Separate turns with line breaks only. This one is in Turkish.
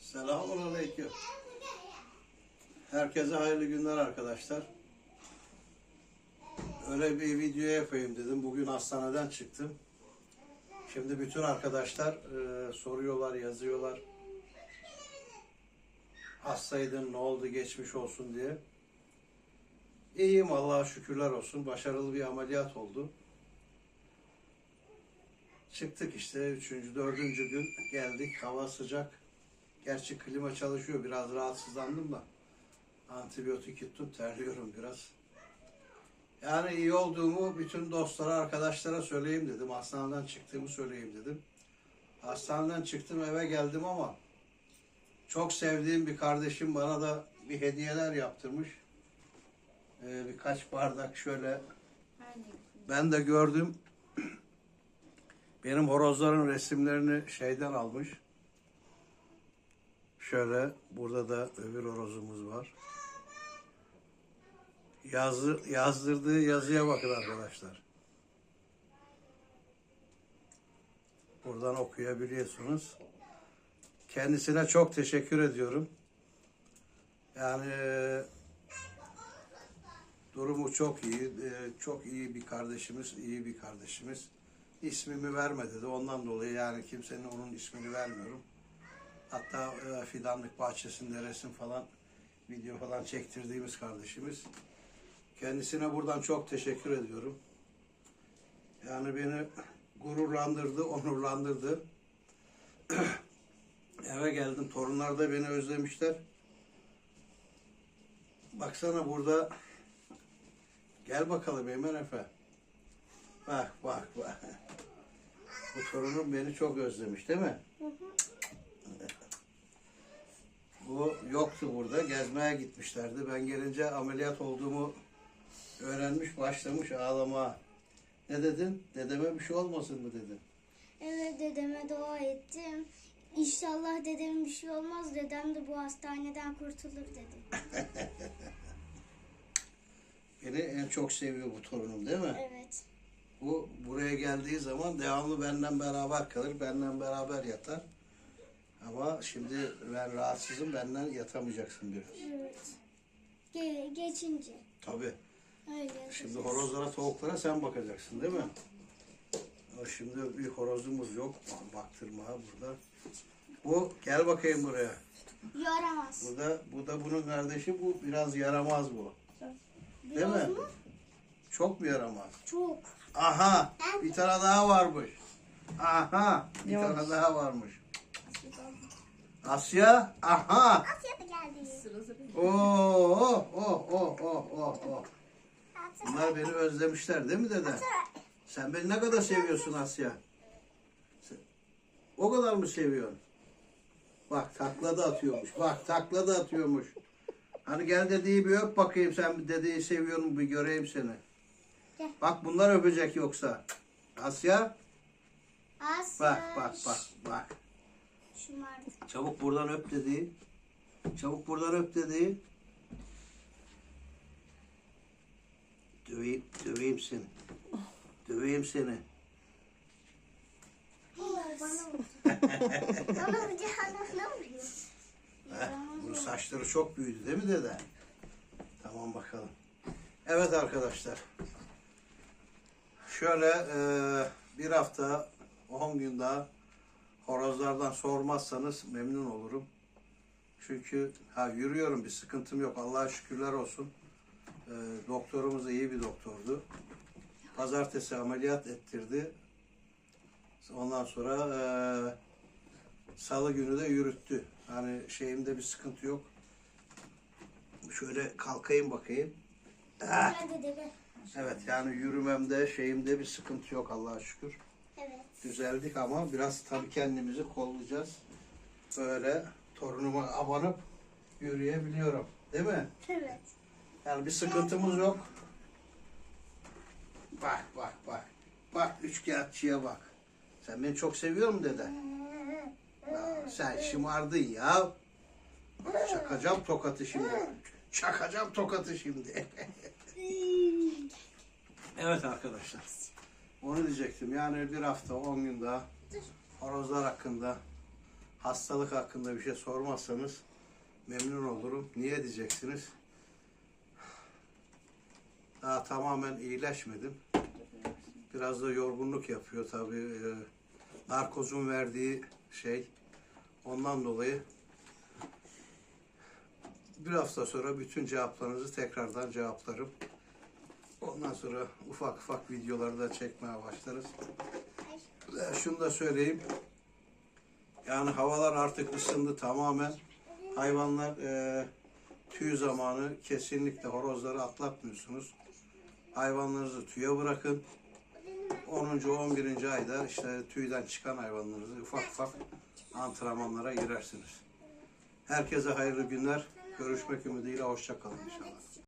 Selamun Aleyküm. Herkese hayırlı günler arkadaşlar. Öyle bir video yapayım dedim. Bugün hastaneden çıktım. Şimdi bütün arkadaşlar e, soruyorlar, yazıyorlar. Hastaydın, ne oldu, geçmiş olsun diye. İyiyim Allah'a şükürler olsun. Başarılı bir ameliyat oldu. Çıktık işte üçüncü, dördüncü gün geldik. Hava sıcak. Gerçi klima çalışıyor. Biraz rahatsızlandım da. Antibiyotik yuttum. Terliyorum biraz. Yani iyi olduğumu bütün dostlara, arkadaşlara söyleyeyim dedim. Hastaneden çıktığımı söyleyeyim dedim. Hastaneden çıktım eve geldim ama çok sevdiğim bir kardeşim bana da bir hediyeler yaptırmış. Ee, birkaç bardak şöyle ben de gördüm. Benim horozların resimlerini şeyden almış. Şöyle burada da öbür horozumuz var. Yazı, yazdırdığı yazıya bakın arkadaşlar. Buradan okuyabiliyorsunuz. Kendisine çok teşekkür ediyorum. Yani durumu çok iyi. e, Çok iyi bir kardeşimiz, iyi bir kardeşimiz. İsmimi vermedi de ondan dolayı yani kimsenin onun ismini vermiyorum. Hatta e, fidanlık bahçesinde resim falan, video falan çektirdiğimiz kardeşimiz. Kendisine buradan çok teşekkür ediyorum. Yani beni gururlandırdı, onurlandırdı. Eve geldim, torunlar da beni özlemişler. Baksana burada, gel bakalım Eymen Efe. Bak, bak, bak. Bu torunum beni çok özlemiş değil mi? Bu yoktu burada. Gezmeye gitmişlerdi. Ben gelince ameliyat olduğumu öğrenmiş, başlamış ağlamaya. Ne dedin? Dedeme bir şey olmasın mı dedin?
Evet dedeme dua ettim. İnşallah dedemin bir şey olmaz. Dedem de bu hastaneden kurtulur dedim.
Beni en çok seviyor bu torunum değil mi?
Evet.
Bu buraya geldiği zaman devamlı benden beraber kalır, benden beraber yatar. Ama şimdi ben rahatsızım, benden yatamayacaksın biraz.
Evet. Ge- geçince.
Tabii.
Öyle
Şimdi
yapacağız.
horozlara, tavuklara sen bakacaksın değil mi? Ama Şimdi bir horozumuz yok. Baktırma ha burada. Bu gel bakayım buraya.
Yaramaz.
Bu da bu da bunun kardeşi. Bu biraz yaramaz bu. Değil
Biraz
mi?
mı?
Çok mu yaramaz?
Çok.
Aha! Bir tane daha varmış. Aha! Bir tane daha varmış. Asya! Aha!
Asya da geldi.
Oo! Oh oh oh oh oh oh. Bunlar beni özlemişler değil mi dede? Sen beni ne kadar seviyorsun Asya? O kadar mı seviyorsun? Bak takla da atıyormuş. Bak takla da atıyormuş. Hani gel dediği bir öp bakayım sen bir dedeyi seviyor mu bir göreyim seni.
Gel.
Bak bunlar öpecek yoksa. Asya
Asya.
bak bak bak bak.
Şımardı.
Çabuk buradan öp dediği. Çabuk buradan öp dediği. Döveyim, döveyim seni. Döveyim seni. Heh, bunun saçları çok büyüdü değil mi dede? Tamam bakalım. Evet arkadaşlar. Şöyle e, bir hafta 10 gün daha horozlardan sormazsanız memnun olurum. Çünkü ha yürüyorum bir sıkıntım yok. Allah'a şükürler olsun. E, doktorumuz da iyi bir doktordu. Pazartesi ameliyat ettirdi. Ondan sonra e, salı günü de yürüttü. Hani şeyimde bir sıkıntı yok. Şöyle kalkayım bakayım. Ah! Evet yani yürümemde şeyimde bir sıkıntı yok Allah'a şükür. Düzeldik ama biraz tabii kendimizi kollayacağız. Böyle torunuma abanıp yürüyebiliyorum. Değil mi?
Evet.
Yani bir sıkıntımız yok. Bak bak bak. Bak üçkağıtçıya bak. Sen beni çok seviyor musun dede? Ya sen şımardın ya. Bak, çakacağım tokatı şimdi. Çakacağım tokatı şimdi. evet arkadaşlar. Onu diyecektim. Yani bir hafta, on gün daha horozlar hakkında hastalık hakkında bir şey sormazsanız memnun olurum. Niye diyeceksiniz? Daha tamamen iyileşmedim. Biraz da yorgunluk yapıyor tabii. Ee, narkozun verdiği şey. Ondan dolayı bir hafta sonra bütün cevaplarınızı tekrardan cevaplarım. Ondan sonra ufak ufak videoları da çekmeye başlarız. Ve şunu da söyleyeyim. Yani havalar artık ısındı tamamen. Hayvanlar e, tüy zamanı kesinlikle horozları atlatmıyorsunuz. Hayvanlarınızı tüye bırakın. 10. 11. ayda işte tüyden çıkan hayvanlarınızı ufak ufak antrenmanlara girersiniz. Herkese hayırlı günler. Görüşmek ümidiyle hoşça kalın inşallah.